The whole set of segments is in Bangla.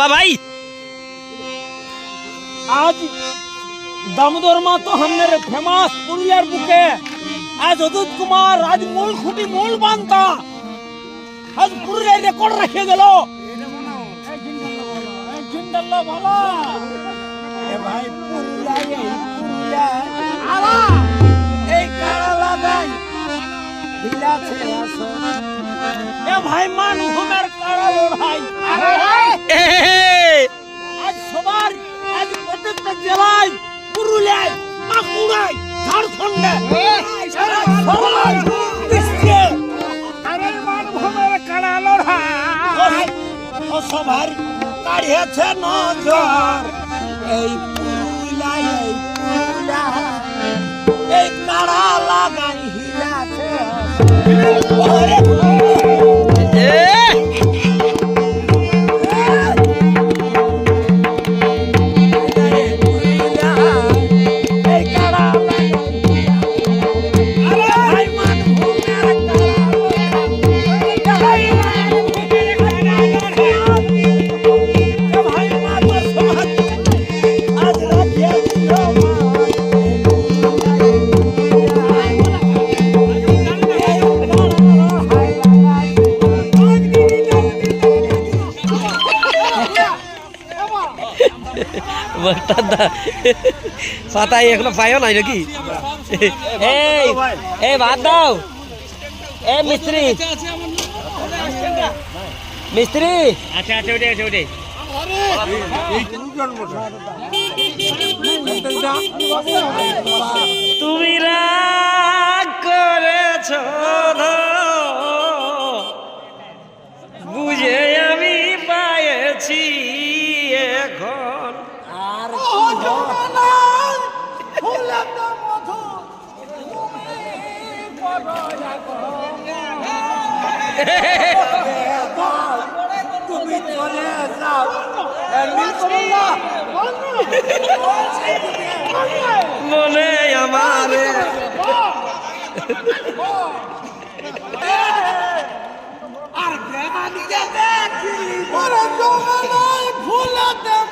বাবাই। আজ দামোদর মা তো হামনের ফেমাস পুরুলিয়ার বুকে। আজ অদূত কুমার আজ মূল খুঁটি মূল বান্তা। আজ পুরুলিয়ার রেকর্ড রেখে গেল ভাই হিলাছে আসন এ ভাই মান ঘুমের কারা লড়াই এ, আজ সবার আজ প্রত্যেকটা জেলায় পুরুলিয়ায় বাঁকুড়ায় ঝাড়খণ্ডে সবাই বিশ্বে ও- ও সবার কাড়িয়েছে নজর। এই সাতাই এখনও পাইও নাই নাকি? ভাত দাও। এ মিস্ত্রি। মিস্ত্রি। আচ্ছা আচ্ছা তুমি রাগ করেছ বুঝে আমি পাইছি এখন। তুমি চলে যাও মনে আমার। আর দেখি বড়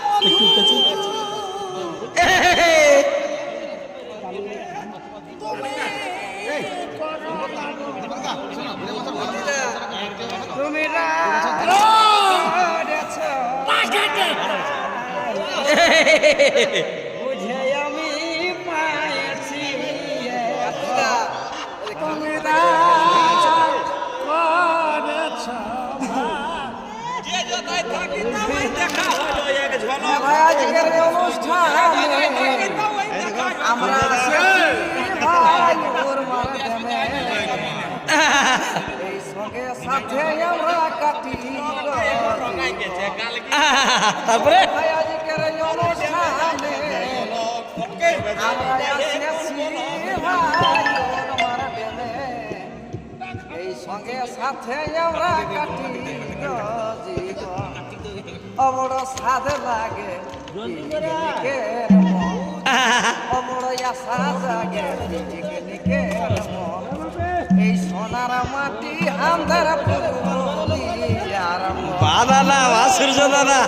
মধু বুঝে আমি পাইছি আমরা সাথে আমরা কাটি তারপরে? এই সঙ্গে সাথে আমরা কাটি অবড় সাধ লাগে মন আশা জাগে এই সোনার মাটি মন বাদানা দাদা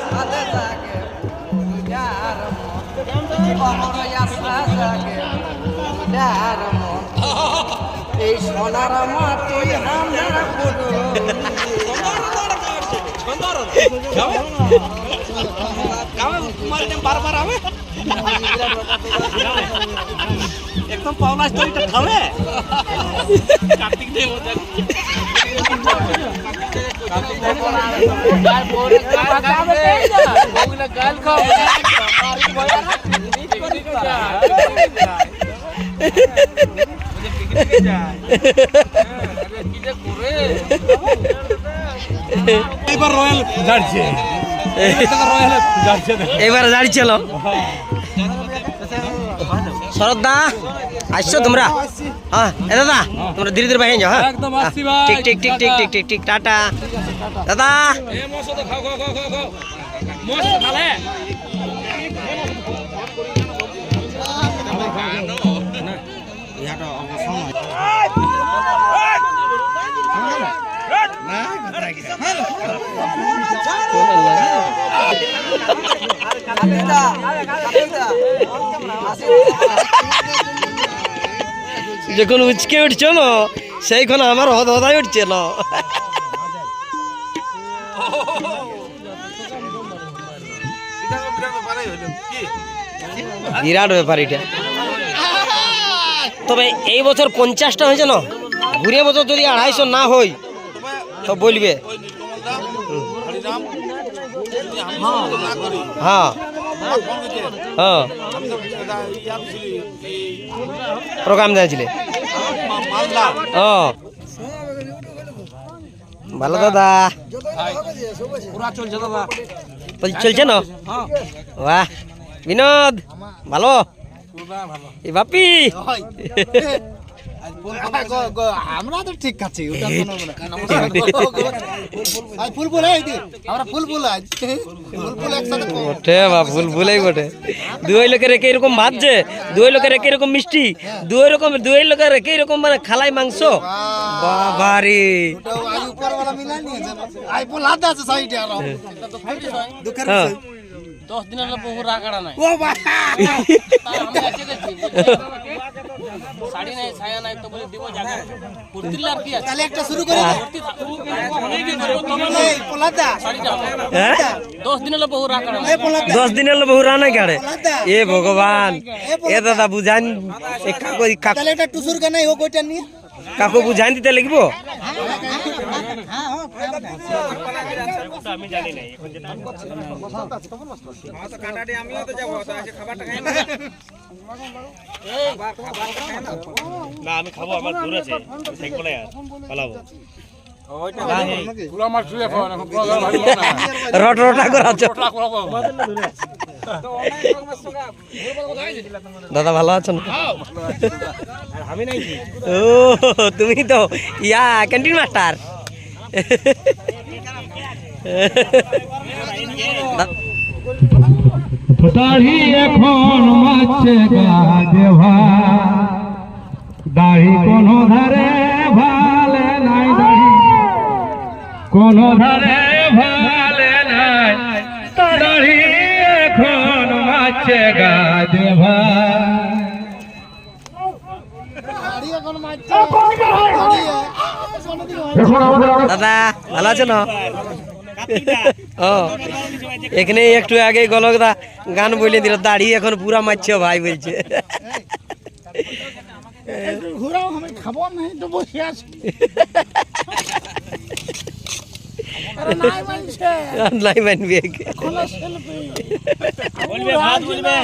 মন অমর আশা জাগে পুরুলিয়ার মন এই সোনার মাটি আন্ধার একদম পাওনা স্টোরিটা খাবে কার্তিক দেব এবার রয়্যাল যাচ্ছে রয়্যাল যাচ্ছে এবার গাড়ি চলো। শরৎ দা আসছো তোমরা? হ্যাঁ দাদা তোমরা ধীরে ধীরে বাইরে যাও হ্যাঁ। ঠিক ঠিক ঠিক ঠিক ঠিক ঠিক ঠিক টাটা। দাদা। যখন উচকে উঠছো না সেইখানে আমার হদ হদাই উঠছে না বিরাট ব্যাপার এটা। তবে এই বছর পঞ্চাশটা হয়েছে না? ঘুরে বছর যদি আড়াইশো না হয় তো বলবে। হ্যাঁ। হ্যাঁ। প্রোগ্রাম দিয়েছিলে। ও ভালো দাদা। চলছে না? বাহ। বিনোদ ভালো। এই বাপি। আমরা তো ঠিক আছি ফুল ফুল আমরা ফুল ফুল আজ ফুল ফুল একসাথে বটে বা ভুল ভুলেই বটে। দুই লোকের একই রকম ভাজছে দুই লোকের একই রকম মিষ্টি দুই রকম দুই লোকের একই রকম মানে খালাই মাংস। বাবারে। তো উপর মিলা নিয়ে আই ফুল আছে সাইডে আর। দুঃখের হ্যাঁ ও ভাই তাহলে একটা শুরু করে দে। এই পোলাদা। হ্যাঁ? এই পোলাদা। দশ দিনের বহু রানা এ ভগবান এ দাদা বুঝান কাকু কাকু একটা টুসুর গানা ও কইটা নিয়ে। কাকু বুঝান দিতে লিখব? না আমি খাব আমার দূর আছে। থাকব না পালাবো। রট রটা করাচ্ছ দাদা ভালো আছেন? ও তুমি তো, ইয়া ক্যান্টিন মাস্টার দাড়ি এখন মাছে গাজে দাড়ি কোন ধারে ভালে নাই, দাড়ি কোন ধারে ভালে নাই। দাড়ি দাদা ভালো আছেন? ও এখানে একটু আগে গলকদা গান বলে দিল দাড়ি এখন পুরা মারছে ভাই বলছে। ঘুরাও আমি খাব নাই তো বসে আছি। নাই মানবি বলবে ভাত বলবে।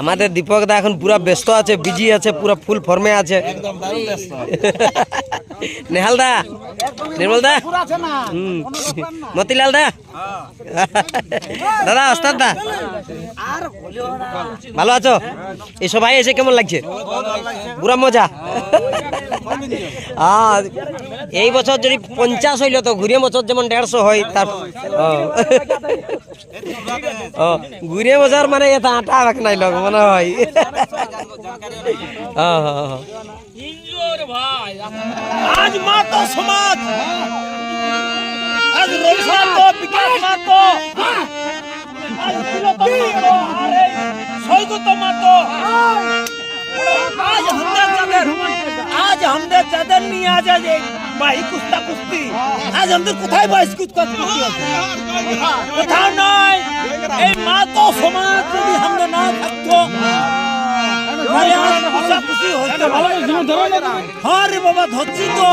আমাদের দীপক দা এখন পুরা ব্যস্ত আছে বিজি আছে পুরা ফুল ফর্মে আছে। নেহাল দা, নির্মল দা? মতিলাল দা? দাদা, ওস্তাদ দা? ভালো আছো? এই সবাই এসে কেমন লাগছে? পুরা মজা। এই বছর যদি পঞ্চাশ হইল তো ঘুরিয়ে বছর যেমন দেড়শো হয়, তার ও। ঘুরিয়ে বছর মানে এটা আটা নাই লোক, মনে হ্যাঁ। হিঞ্জোর ভাই। আজ মাতো সমাজ। আজ রোসাতো বিকাশ মাতো আজ তিলক মাতো, আরে মা তো আজ হামদের চাঁদের, আজ হামদের চাঁদের নিয়ে আজ আজ বাহি কুস্তা কুস্তি। আজ আমাদের কোথায় বাহিস কুস্তা কুস্তি কোথাও নয়। এই মাতো সমাজ। হরে বাবা ধরছি তো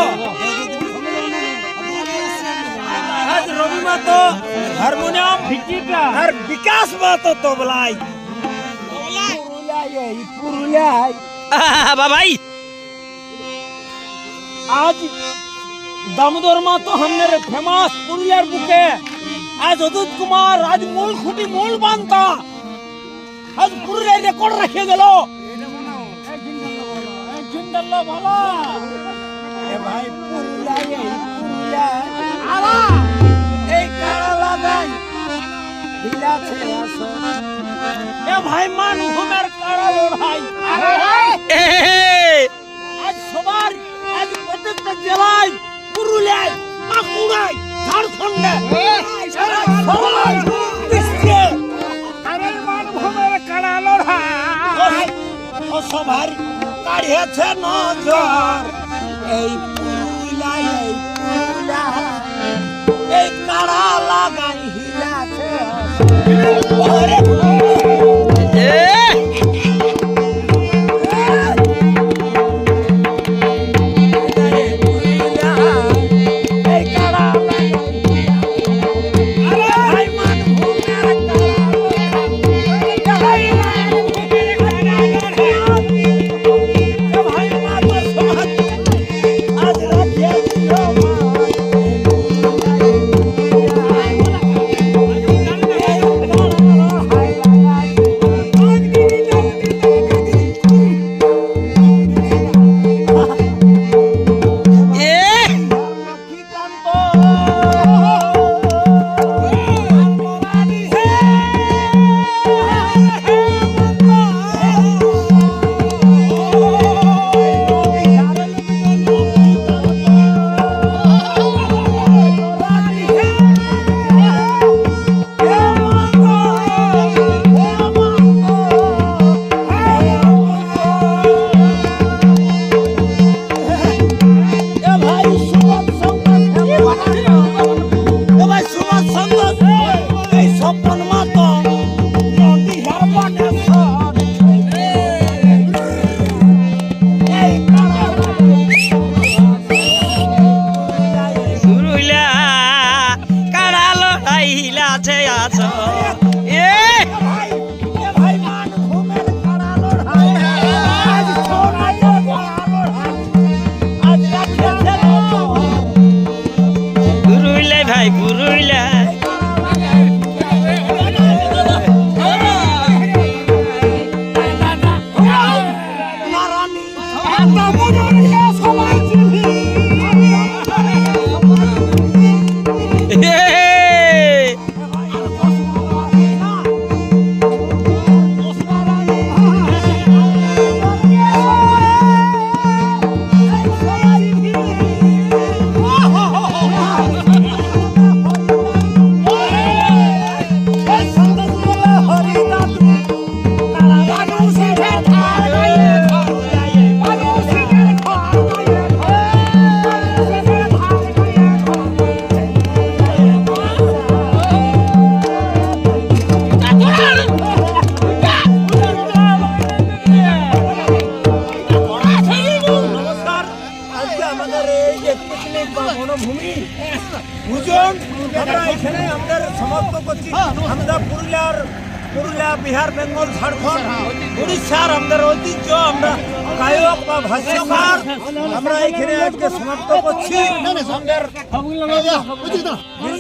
হামনে রে ফেমাস পুরুলিয়ার বুকে আজ অদূত কুমার আজ মূল খুঁটি মূল বান্তা আজ পুরুলিয়ার রেকর্ড রেখে গেল ভালো। এ ভাই পুরুলিয়ায় এই পুরুলিয়ায় আলা এই কাড়া লাগাই ঢিলা ছেড়া এ ভাই মানভূমের কাড়া লড়াই আজ সবার আজ প্রত্যেকটা জেলায় পুরুলিয়ায় বাঁকুড়ায় ঝাড়খণ্ডে সবাই বিশ্বে ও সবার কাড়িয়েছে নজর। এই পুলা এই পুলা এই কাড়া লাগাই হিলাছে। পুরুলিয়া বিহার বেঙ্গল ঝাড়খণ্ড উড়িষ্যার আমাদের ঐতিহ্য আমরা গায়ক বা ভাষ্যকার। আমরা এখানে আজকে সমাপ্ত করছি। আমাদের